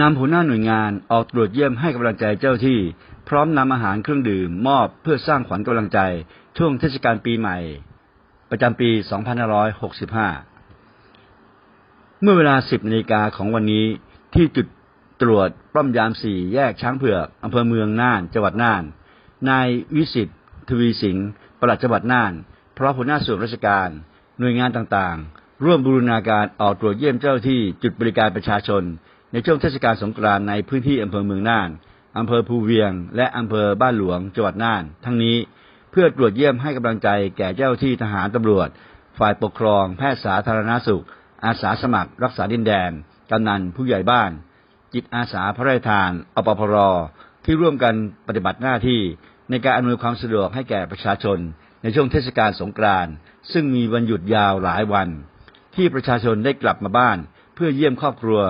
นำหัวหน้าหน่วยงานออกตรวจเยี่ยมให้กำลังใจเจ้าที่ พร้อมนำอาหารเครื่องดื่มมอบเพื่อสร้างขวัญกำลังใจ ช่วงเทศกาลปีใหม่ ประจำปี 2565 เมื่อเวลา 10นาฬิกาของวันนี้ที่จุดตรวจป้อมยามสี่แยกช้างเผือกอำเภอเมืองน่านจังหวัดน่าน นายวิสิทธิ์ทวีสิงห์ปลัดจังหวัดน่าน พร้อมหัวหน้าส่วนราชการ หน่วยงานต่างๆ ร่วมบูรณาการออกตรวจเยี่ยมเจ้าที่จุดบริการประชาชน ในช่วงเทศกาลสงกรานต์ในพื้นที่อำเภอเมืองน่านอำเภอภูเวียง และอำเภอบ้านหลวงจังหวัดน่าน ทั้งนี้เพื่อตรวจเยี่ยมให้กำลังใจแก่เจ้าที่ทหารตำรวจ ฝ่ายปกครอง แพทย์สาธารณสุข อาสาสมัคร รักษาดินแดนกำนันผู้ใหญ่บ้าน จิตอาสาพระราชทานอปพรที่ร่วมกันปฏิบัติหน้าที่ในการอำนวยความสะดวกให้แก่ประชาชน ในช่วงเทศกาลสงกรานต์ซึ่งมีวันหยุดยาวหลายวัน ที่ประชาชนได้กลับมาบ้าน เพื่อเยี่ยมครอบครัว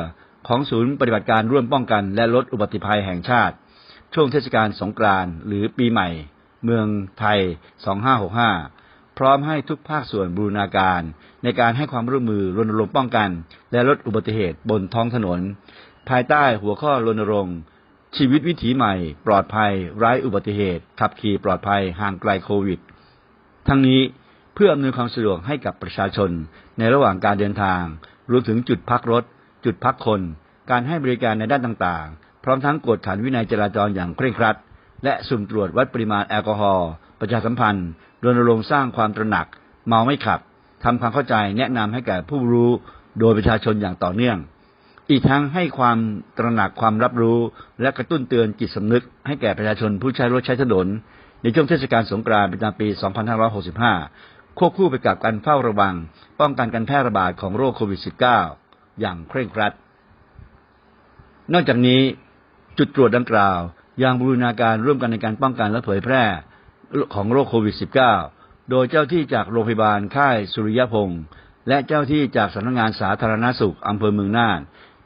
ของศูนย์ปฏิบัติการร่วมป้องกันและลดอุบัติภัยแห่งชาติ ช่วงเทศกาลสงกรานต์หรือปีใหม่ เมืองไทย 2565 พร้อมให้ทุกภาคส่วนบูรณาการ ในการให้ความร่วมมือรณรงค์ป้องกัน และลดอุบัติเหตุบนท้องถนน ภายใต้หัวข้อรณรงค์ชีวิตวิถีใหม่ ปลอดภัย ไร้อุบัติเหตุ ขับขี่ปลอดภัยห่างไกลโควิด ทั้งนี้เพื่ออำนวยความสะดวกให้กับประชาชนในระหว่างการเดินทาง รวมถึงจุดพักรถ จุดพักคน การให้บริการในด้านต่างๆ พร้อมทั้งกวดขันวินัยจราจรอย่างเคร่งครัด และสุ่มตรวจวัดปริมาณแอลกอฮอล์ประชาสัมพันธ์รณรงค์สร้างความตระหนัก เมาไม่ขับทำความเข้าใจแนะนำให้แก่ผู้รู้โดยประชาชนอย่างต่อเนื่อง อีกทั้งให้ความตระหนักความรับรู้ และกระตุ้นเตือนจิตสำนึก ให้แก่ประชาชนผู้ใช้รถใช้ถนน ในช่วงเทศกาลสงกรานต์ประจำปี 2565 ควบคู่ไปกับการเฝ้าระวัง ป้องกันการแพร่ระบาดของโรคโควิด -19 อย่างเคร่งครัด นอกจากนี้จุดตรวจดังกล่าวยังบูรณาการร่วมกันในการป้องกันและเผยแพร่ของโรคโควิด -19 โดยเจ้าที่จากโรงพยาบาลค่ายสุริยพงศ์และเจ้าที่จากสำนักงานสาธารณสุขอำเภอเมืองน่าน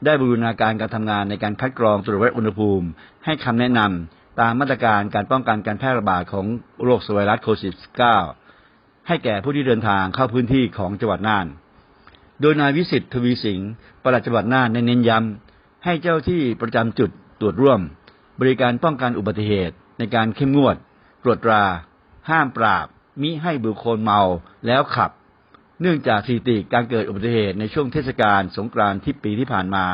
ได้บูรณาการการทำงานในการคัดกรองตรวจวัดอุณหภูมิ ให้คำแนะนำตามมาตรการการป้องกันการแพร่ระบาดของโรคไวรัสโควิด -19 ให้แก่ผู้ที่เดินทางเข้าพื้นที่ของจังหวัดน่าน โดยนายวิสิทธิ์ทวีสิงห์ประหลัดจังหวัดน่านเน้นย้ำให้เจ้าที่ประจำจุดตรวจร่วม บริการป้องกันอุบัติเหตุในการเข้มงวดตรวจตรา ห้ามปราบ มิให้บุคคลเมาแล้วขับ เนื่องจากสถิติการเกิดอุบัติเหตุในช่วงเทศกาลสงกรานต์ที่ปีที่ผ่านมา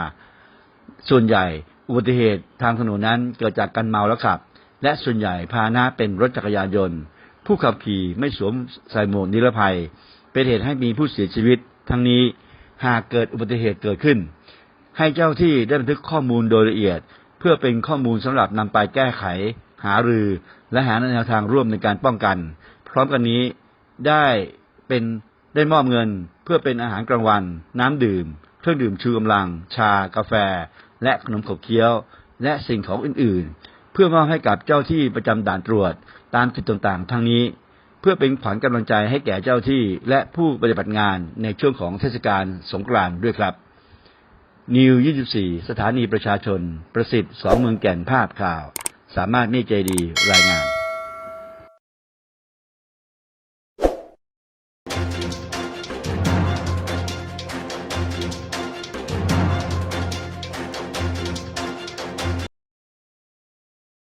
ส่วนใหญ่อุบัติเหตุทางถนนนั้นเกิดจากการเมาแล้วขับ และส่วนใหญ่พาหนะเป็นรถจักรยานยนต์ ผู้ขับขี่ไม่สวมใส่หมวกนิรภัย เป็นเหตุให้มีผู้เสียชีวิต ทั้งนี้หากเกิดอุบัติเหตุเกิดขึ้น ให้เจ้าที่ได้บันทึกข้อมูลโดยละเอียด เพื่อเป็นข้อมูลสำหรับนำไปแก้ไข หารือ และหาแนวทางร่วมในการป้องกัน พร้อมกันนี้ได้เป็นได้มอบเงินเพื่อเป็นอาหารกลางวัน น้ำดื่ม เครื่องดื่มชูกำลัง ชา กาแฟ และขนมขบเคี้ยว และสิ่งของอื่น ๆ เพื่อมอบให้กับเจ้าที่ประจำด่านตรวจตามจุดต่าง ๆ ทั้งนี้ เพื่อเป็นขวัญกำลังใจให้แก่เจ้าที่และผู้ปฏิบัติงานในช่วงของเทศกาลสงกรานต์ด้วยครับ นิว 24 สถานีประชาชน ประสิทธิ์สองเมืองแก่นภาพข่าว สามารถมีใจดีรายงาน